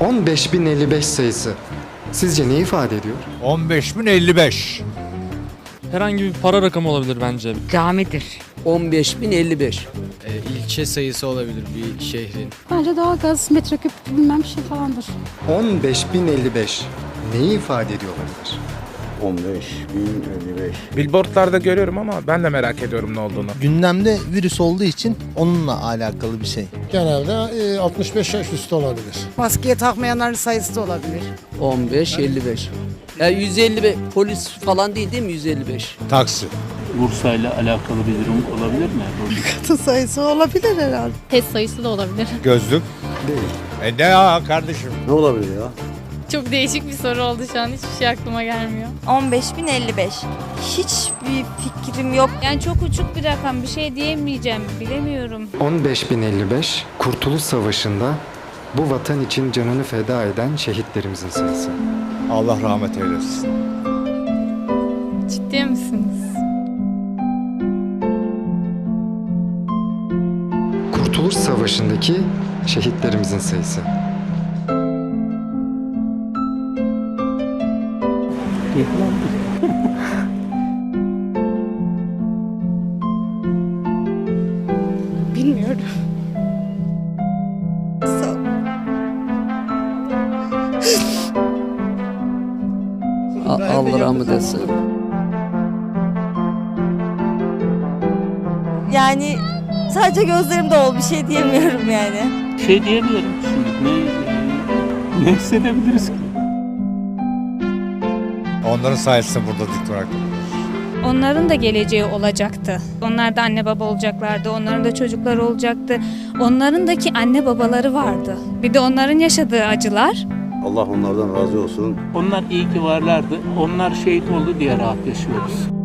15.055 sayısı sizce ne ifade ediyor? 15.055. Herhangi bir para rakamı olabilir bence. Camidir. 15.055. E, ilçe sayısı olabilir bir şehrin. Bence doğalgaz, metreküp bilmem şey falandır. 15.055 neyi ifade ediyor olabilir? 15.055. Billboardlarda görüyorum ama ben de merak ediyorum ne olduğunu. Gündemde virüs olduğu için onunla alakalı bir şey. Genelde 65 yaş üstü olabilir. Maskeye takmayanların sayısı da olabilir. 15.55. Ya 155 polis falan değil değil mi 155? Taksi. Bursa'yla alakalı bir durum olabilir mi? Katı sayısı olabilir herhalde. Test sayısı da olabilir. Gözlük. Değil. E ne ya kardeşim? Ne olabilir ya? Çok değişik bir soru oldu şu an. Hiçbir şey aklıma gelmiyor. 15.055. Hiçbir fikrim yok. Yani çok uçuk bir rakam. Bir şey diyemeyeceğim. Bilemiyorum. 15.055 Kurtuluş Savaşı'nda bu vatan için canını feda eden şehitlerimizin sayısı. Allah rahmet eylesin. Ciddi misiniz? Kurtuluş Savaşı'ndaki şehitlerimizin sayısı. Bilmiyorum. A- Allah rahmet eylesin. Yani sadece gözlerim dolu bir şey diyemiyorum yani. Şey diyemiyorum şimdi. Ne, ne hissedebiliriz ki? Onların sayesinde burada dik durak. Onların da geleceği olacaktı. Onlar da anne baba olacaklardı. Onların da çocukları olacaktı. Onların da ki anne babaları vardı. Bir de onların yaşadığı acılar. Allah onlardan razı olsun. Onlar iyi ki varlardı. Onlar şehit oldu diye rahat yaşıyoruz.